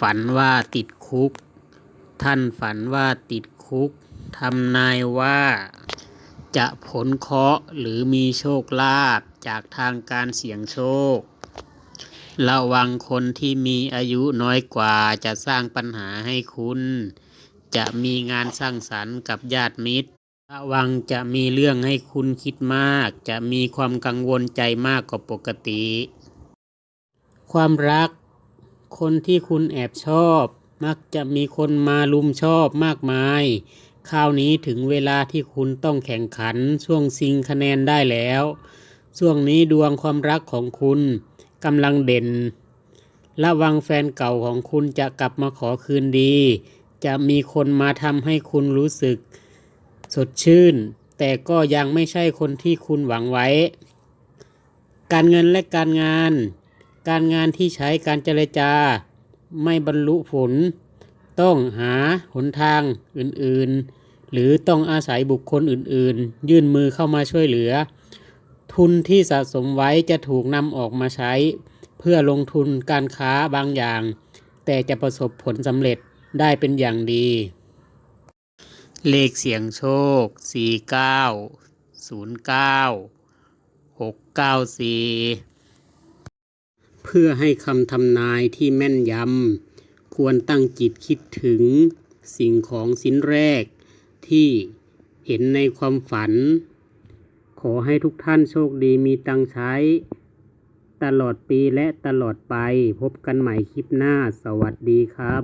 ฝันว่าติดคุก ท่านฝันว่าติดคุกทำนายว่า จะผลเคาะหรือมีโชคลาภจากทางการเสี่ยงโชค ระวังคนที่มีอายุน้อยกว่าจะสร้างปัญหาให้คุณ จะมีงานสร้างสรรค์กับญาติมิตร ระวังจะมีเรื่องให้คุณคิดมาก จะมีความกังวลใจมากกว่าปกติ ความรัก คนที่คุณแอบชอบ มักจะมีคนมาลุมชอบมากมาย คราวนี้ถึงเวลาที่คุณต้องแข่งขันช่วงชิงคะแนนได้แล้ว ช่วงนี้ดวงความรักของคุณกำลังเด่น ระวังแฟนเก่าของคุณจะกลับมาขอคืนดี จะมีคนมาทำให้คุณรู้สึก สดชื่น แต่ก็ยังไม่ใช่คนที่คุณหวังไว้ การเงินและการงาน การงานที่ใช้การเจรจาไม่บรรลุผล ต้องหาหนทางอื่นๆ หรือต้องอาศัยบุคคลอื่นๆ ยื่นมือเข้ามาช่วยเหลือ ทุนที่สะสมไว้จะถูกนำออกมาใช้ เพื่อลงทุนการค้าบางอย่าง แต่จะประสบผลสำเร็จได้เป็นอย่างดี เลขเสียงโชค 49 09 694 พื่อให้คำทำนายที่แม่นยำ ควรตั้งจิตคิดถึงสิ่งของชิ้นแรกที่เห็นในความฝัน ขอให้ทุกท่านโชคดีมีตังใช้ ตลอดปีและตลอดไปพบกันใหม่คลิปหน้าสวัสดีครับ